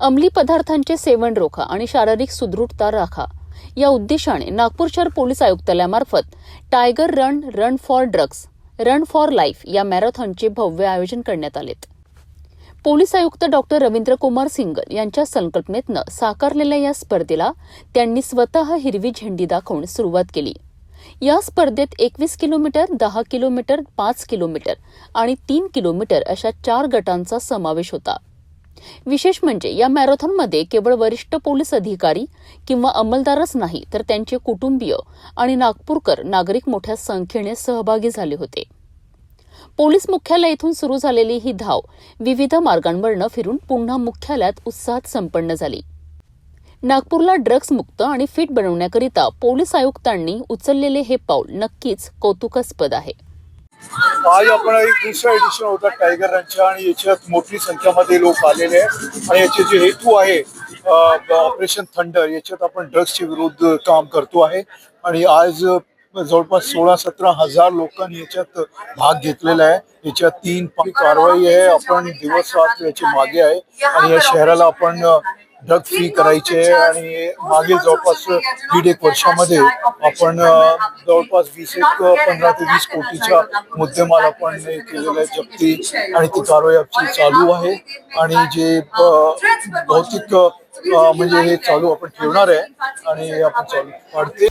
अंमली पदार्थांचे सेवन रोखा आणि शारीरिक सुदृढता राखा. या उद्देशाने नागपूर शहर police आयुक्तालयामार्फत tiger run run for drugs run for life या मॅरेथॉनचे भव्य आयोजन करण्यात आलेत. पोलीस आयुक्त डॉक्टर रवींद्र कुमार सिंगल यांच्या संकल्पनेतनं साकारलेल्या या स्पर्धेला त्यांनी स्वतः हिरवी झेंडी दाखवून सुरुवात केली. या स्पर्धेत एकवीस किलोमीटर दहा किलोमीटर पाच किलोमीटर आणि तीन किलोमीटर अशा चार गटांचा समावेश होता. विशेष म्हणजे या मॅरेथॉनमध्ये केवळ वरिष्ठ पोलीस अधिकारी किंवा अंमलदारच नाही तर त्यांचे कुटुंबीय आणि नागपूरकर नागरिक मोठ्या संख्येने सहभागी झाले होते. पोलीस मुख्यालय येथून सुरू झालेली ही धाव विविध मार्गांवरनं फिरून पुन्हा मुख्यालयात उत्साहात संपन्न झाली. नागपूरला ड्रग्ज मुक्त आणि फिट बनवण्याकरिता पोलीस आयुक्तांनी उचललेले हे पाऊल नक्कीच कौतुकास्पद आहे. आज आपण एक दुसरा एडिशन होता टायगर रनच्या आणि याच्यात मोठी संख्यामध्ये लोक आलेले आहेत. आणि याचे जे हेतू आहे ऑपरेशन थंडर याच्यात आपण ड्रग्सच्या विरुद्ध काम करतो आहे. आणि आज जवळपास सोळा सतरा हजार लोकांनी याच्यात भाग घेतलेला आहे. याच्यात तीन कारवाई आहे. आपण दिवस रात्र याच्या मागे आहे. आणि या शहराला आपण ड्रग फ्री करायचे आहे आणि मागील जवळपास दीड एक वर्षामध्ये आपण जवळपास वीस एक पंधरा ते वीस कोटीच्या मुद्देमाल आपण केलेलं आहे जप्ती आणि ती कारवाई आपली चालू आहे आणि जे अ, भौतिक म्हणजे हे चालू आपण ठेवणार आहे आणि आपण चालू वाढते.